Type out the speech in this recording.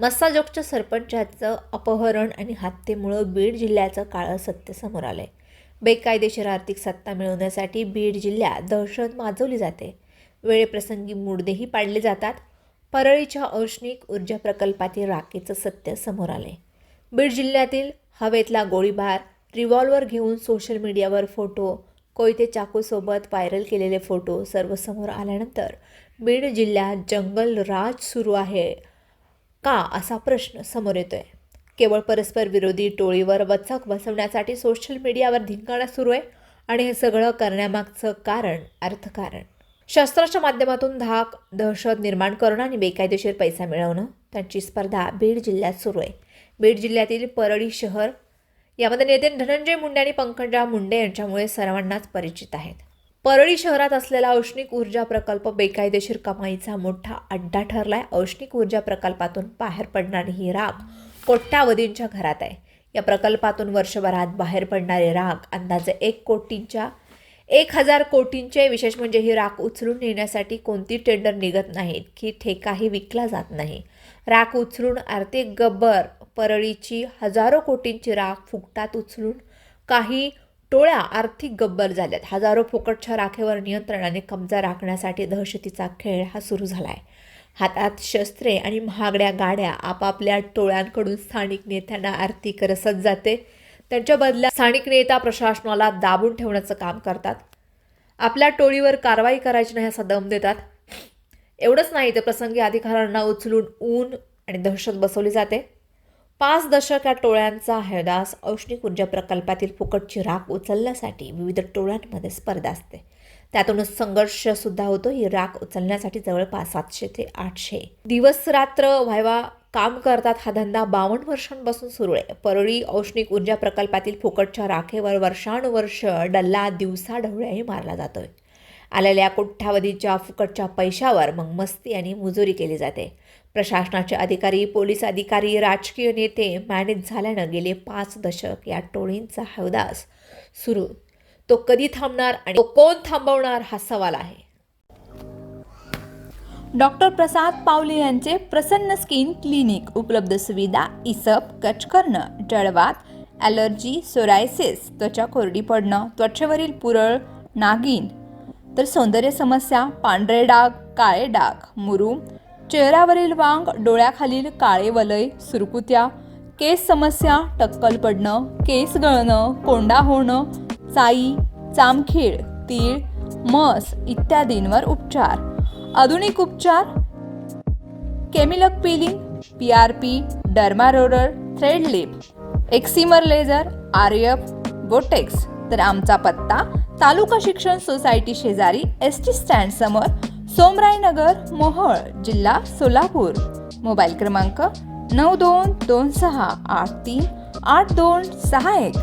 मस्साजोगच्या सरपंचाचं अपहरण आणि हत्येमुळं बीड जिल्ह्याचं काळं सत्य समोर आलं आहे बेकायदेशीर आर्थिक सत्ता मिळवण्यासाठी बीड जिल्ह्यात दहशत माजवली जाते. वेळेप्रसंगी मुडदेही पाडले जातात. परळीच्या औष्णिक ऊर्जा प्रकल्पातील राखेचं सत्य समोर आले बीड जिल्ह्यातील हवेतला गोळीबार रिव्हॉल्वर घेऊन सोशल मीडियावर फोटो कोयते चाकूसोबत व्हायरल केलेले फोटो सर्व समोर आल्यानंतर बीड जिल्ह्यात जंगल राज सुरू आहे. का असा प्रश्न समोर येतोय? केवळ परस्पर विरोधी टोळीवर वचक बसवण्यासाठी सोशल मीडियावर धिंगाणा सुरू आहे आणि हे सगळं करण्यामागचं कारण अर्थकारण. शस्त्राच्या माध्यमातून धाक दहशत निर्माण करणं आणि बेकायदेशीर पैसा मिळवणं त्यांची स्पर्धा बीड जिल्ह्यात सुरू आहे. बीड जिल्ह्यातील परळी शहर यामध्ये नेते धनंजय मुंडे आणि पंकजा मुंडे यांच्यामुळे सर्वांनाच परिचित आहेत. परळी शहरात असलेला औष्णिक ऊर्जा प्रकल्प बेकायदेशीर कमाईचा मोठा अड्डा ठरलाय. औष्णिक ऊर्जा प्रकल्पातून बाहेर पडणारी ही राख कोट्यावधींच्या घरात आहे. या प्रकल्पातून वर्षभरात बाहेर पडणारे राख अंदाजे एक कोटींच्या एक हजार कोटींचे विशेष म्हणजे ही राख उचलून नेण्यासाठी कोणती टेंडर निघत नाहीत की ठेकाही विकला जात नाही. राख उचलून आर्थिक गब्बर परळीची हजारो कोटींची राख फुकटात उचलून काही टोळ्या आर्थिक गब्बर झाल्यात. हजारो फुकटच्या राखेवर नियंत्रण आणि कब्जा राखण्यासाठी दहशतीचा खेळ हा सुरू झाला आहे हातात शस्त्रे आणि महागड्या गाड्या आपापल्या टोळ्यांकडून स्थानिक नेत्यांना आर्थिक रसद जाते. त्यांच्या बदल्या स्थानिक नेता प्रशासनाला दाबून ठेवण्याचं काम करतात. आपल्या टोळीवर कारवाई करायची नाही असा दम देतात. एवढंच नाही तर प्रसंगी अधिकाऱ्यांना उचलून ऊन आणि दहशत बसवली जाते. पाच दशक या टोळ्यांचा हैदास औष्णिक ऊर्जा प्रकल्पातील फुकटची राख उचलण्यासाठी विविध टोळ्यांमध्ये स्पर्धा असते. त्यातूनच संघर्षसुद्धा होतो. ही राख उचलण्यासाठी जवळपास सातशे ते आठशे दिवस रात्र व्हायवा काम करतात. हा धंदा बावन्न वर्षांपासून सुरू आहे. परळी औष्णिक ऊर्जा प्रकल्पातील फुकटच्या राखेवर वर्षानुवर्ष डल्ला दिवसा ढवळ्याही मारला जातोय. आलेल्या कोट्यावधीच्या फुकटच्या पैशावर मग मस्ती आणि मुजोरी केली जाते. प्रशासनाचे अधिकारी पोलीस अधिकारी राजकीय नेते मॅनेज झाल्यानं गेले पाच दशक या टोळींचा हवदास सुरू. तो कधी थांबणार आणि तो कोण थांबवणार हा सवाल आहे. डॉक्टर प्रसाद पावले यांचे प्रसन्न स्किन क्लिनिक उपलब्ध सुविधा इसप कच करणं जळवात ॲलर्जी सोरायसिस त्वचा कोरडी पडणं त्वचेवरील पुरळ नागिन तर सौंदर्य समस्या पांढरे डाग काळे डाग मुरू चेहऱ्यावरील वांग डोळ्याखालील काळे वलय सुरकुत्या केस समस्या टक्कल पडणं केस गळणं कोंडा होणं चाई चामखीळ तीळ मस इत्यादींवर उपचार. आधुनिक उपचार केमिलक peeling P R P dermaroller thread lift excimer laser आर्यप botox. तर आमचा पत्ता तालुका शिक्षण सोसायटी शेजारी एस टी स्टँड समोर सोमरायनगर मोहळ जिल्हा सोलापूर. मोबाईल क्रमांक नऊ दोन दोन सहा आठ तीन आठ दोन सहा एक.